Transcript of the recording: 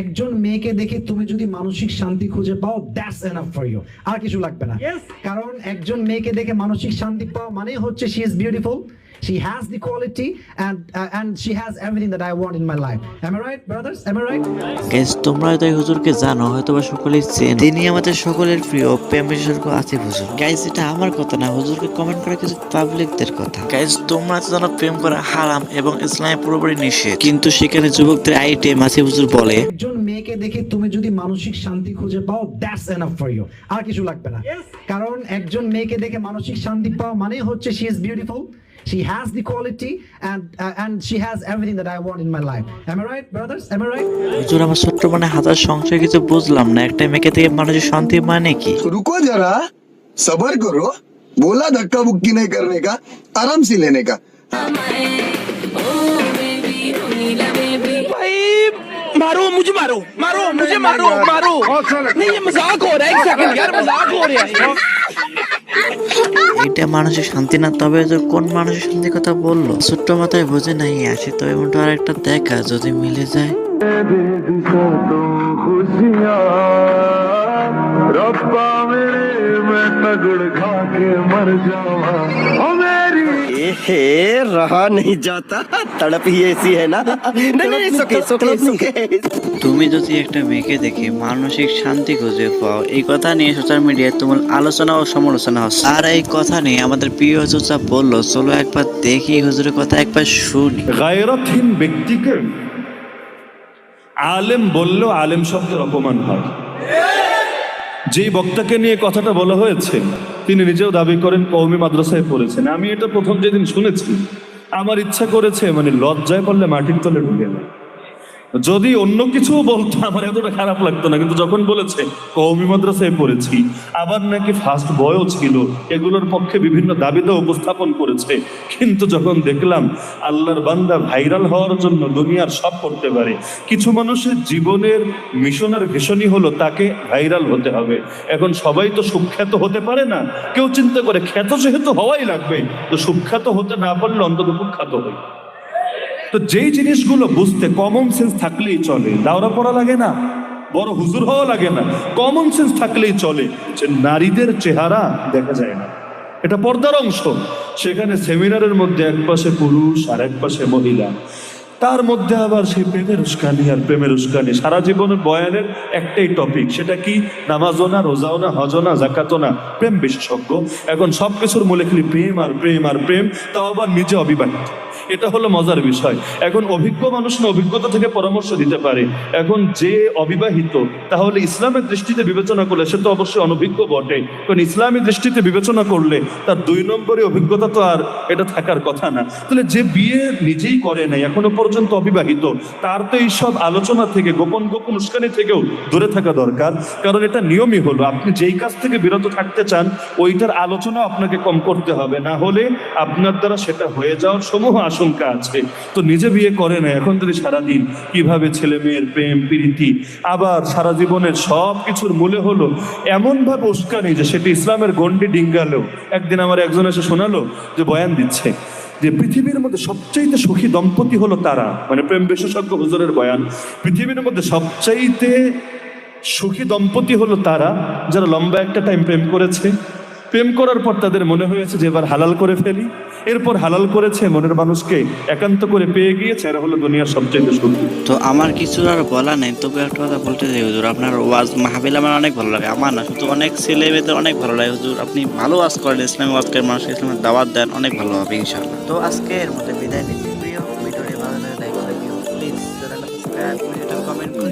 একজন মেয়েকে দেখে তুমি যদি মানসিক শান্তি খুঁজে পাও দ্যাটস এনাফ ফর ইউ আর কিছু লাগবে না। কারণ একজন মেয়েকে দেখে মানসিক শান্তি পাওয়া মানে হচ্ছে she is beautiful she has the quality and uh, and she has everything that I want in my life. Am I right brothers? Am I right? Guys তোমরা হয়তো এই হুজুরকে জানো হয়তো বা সকলেই চেন। তিনি আমাদের সকলের প্রিয় প্রেম বিশেষজ্ঞ আসিফ হুজুর। গাইজ এটা আমার কথা না হুজুরকে কমেন্ট করা কিছু পাবলিকদের কথা। গাইজ তোমরা তো জানো প্রেম করা হারাম এবং ইসলামে পুরোপুরি নিষেধ। কিন্তু সেখানে যুবকদের আইটেম আসিফ হুজুর বলে একজন মেয়েকে দেখে তুমি যদি মানসিক শান্তি খুঁজে পাও দ্যাটস এনাফ ফর ইউ আর কিছু লাগবে না। কারণ একজন মেয়েকে দেখে মানসিক শান্তি পাওয়া মানে হচ্ছে she is beautiful she has the quality and uh, and she has everything that I want in my life am I right brothers am I right হুজুর আমার ছোট্ট মানে হাজার সংসার কিছু বুঝলাম না একটা মেয়েকে থেকে মানুষের শান্তি মানে কি तो रुको जरा सबर करो बोला धक्का बुक्की नहीं करने का आराम से लेने का भाई मारो मुझे मारो मारो मुझे मारो मारो नहीं ये मजाक हो रहा है एक सेकंड यार मजाक हो रहा है এটা মানুষের শান্তি না, তবে কোন মানুষের শান্তির কথা বলল? ছোট্ট মাথায় বোঝে নাই, আসে তো এমন আর একটা দেখা, যদি মিলে যায়। ए, रहा नहीं जाता तड़प ही ऐसी है ना नहीं नहीं सुखे सुखे सुखे তুমি যদি একটা মেয়েকে দেখে মানসিক শান্তি খুঁজে পাও এই কথা নিয়ে সোশ্যাল মিডিয়ায় তোমার আলোচনা ও সমালোচনা হচ্ছে আর এই কথা নিয়ে আমাদের প্রিয় চোচা বললো চলো একবার দেখি হুজুরের কথা একবার শুনি গায়রতহীন ব্যক্তিকে আলেম বললেও আলেম শব্দের অপমান হয় যেই বক্তাকে নিয়ে কথাটা বলা হয়েছে, তিনি নিজেও দাবি করেন কৌমি মাদ্রাসায় পড়েছেন। আমি এটা প্রথম যেদিন শুনেছি। আমার ইচ্ছা করেছে মানে লজ্জায় পড়লে মাটির তলে ঢুকে যায়। যদি অন্য কিছু বলতো, আমার এতটা খারাপ লাগতো না। কিন্তু যখন বলেছে কৌমি মাদ্রাসায় পড়েছি, আবার নাকি ফার্স্ট বয়ও ছিল, এগুলোর পক্ষে বিভিন্ন দাবিতে উপস্থাপন করেছে। কিন্তু যখন দেখলাম, আল্লাহর বান্দা ভাইরাল হওয়ার জন্য দুনিয়ার সব করতে পারে। কিছু মানুষের জীবনের মিশনের ভীষণই হলো তাকে ভাইরাল হতে হবে। এখন সবাই তো সুখ্যাত হতে পারে না। কেউ চিন্তা করে, খ্যাত যেহেতু হওয়াই লাগবে। তো সুখ্যাত হতে না পারলে অন্তত কুখ্যাত হয় তো যেই জিনিসগুলো বুঝতে কমন সেন্স থাকলেই চলে, দাওরা পড়া লাগে না, বড় হুজুর হওয়া লাগে না কমন সেন্স থাকলেই চলে, যে নারীদের চেহারা দেখা যায় না। এটা পর্দার অংশ। সেখানে সেমিনারের মধ্যে এক পাশে পুরুষ আর এক পাশে মহিলা। তার মধ্যে আবার সেই প্রেমের উস্কানি আর প্রেমের উস্কানি। সারা জীবনের বয়ানের একটাই টপিক সেটা কি? নামাজও না, রোজাও না না না, প্রেম বিশেষজ্ঞ। এখন সব কিছুর মূলে খালি প্রেম আর প্রেম আর প্রেম, তাও আবার নিজে অবিবাহিত। এটা হলো মজার বিষয়। এখন অভিজ্ঞ মানুষ না অভিজ্ঞতা থেকে পরামর্শ দিতে পারে। এখন যে অবিবাহিত, তাহলে ইসলামের দৃষ্টিতে বিবেচনা করলে সে তো অবশ্যই অনভিজ্ঞ বটে। কারণ ইসলামী দৃষ্টিতে বিবেচনা করলে তার দুই নম্বরে অভিজ্ঞতা তো আর এটা থাকার কথা না। তাহলে যে বিয়ে নিজেই করে নাই, এখনও পর্যন্ত অবিবাহিত, তার তো এইসব আলোচনা থেকে, গোপন গোপন উস্কানি থেকেও দূরে থাকা দরকার। কারণ এটা নিয়মই হলো, আপনি যেই কাজ থেকে বিরত থাকতে চান, ওইটার আলোচনা আপনাকে কম করতে হবে। না হলে আপনার দ্বারা সেটা হয়ে যাওয়ার সমূহ আশঙ্কা আছে। তো নিজে বিয়ে করে না, এখন যদি সারাদিন কীভাবে ছেলে মেয়ের প্রেম, প্রীতি, আবার সারা জীবনের সব কিছুর মূলে হলো এমন ভাবে উস্কানি যে সেটি ইসলামের গন্ডি ডিঙ্গালেও। একদিন আমার একজন এসে শোনালো যে বয়ান দিচ্ছে যে পৃথিবীর মধ্যে সবচাইতে সুখী দম্পতি হলো তারা। মানে প্রেম বিশেষজ্ঞ হুজুরের বয়ান, পৃথিবীর মধ্যে সবচাইতে সুখী দম্পতি হলো তারা যারা লম্বা একটা টাইম প্রেম করেছে। প্রেম করার পর তাদের মনে হয়েছে যে এবার হালাল করে ফেলি। এরপর হালাল করেছে মনের মানুষকে একান্ত করে পেয়ে গিয়েছে এরা হলো দুনিয়ার সবচেয়ে সুন্দর তো আমার কিছু আর বলা নেই তবে একটা কথা বলতে চাই হুজুর আপনার ওয়াজ মাহবিল আমার অনেক ভালো লাগে। আমার না শুধু অনেক ছেলে মেয়েদের অনেক ভালো লাগে হুজুর আপনি ভালো ওয়াজ করেন ইসলাম ওয়াজ করেন মানুষকে ইসলামের দাওয়াত দেন অনেক ভালো হবে ইনশাআল্লাহ। তো আজকে এর মধ্যে বিদায় নিচ্ছি প্রিয় ভিডিওটি ভালো লাগে লাইক করে প্লিজ চ্যানেলটা সাবস্ক্রাইব করে কমেন্ট করে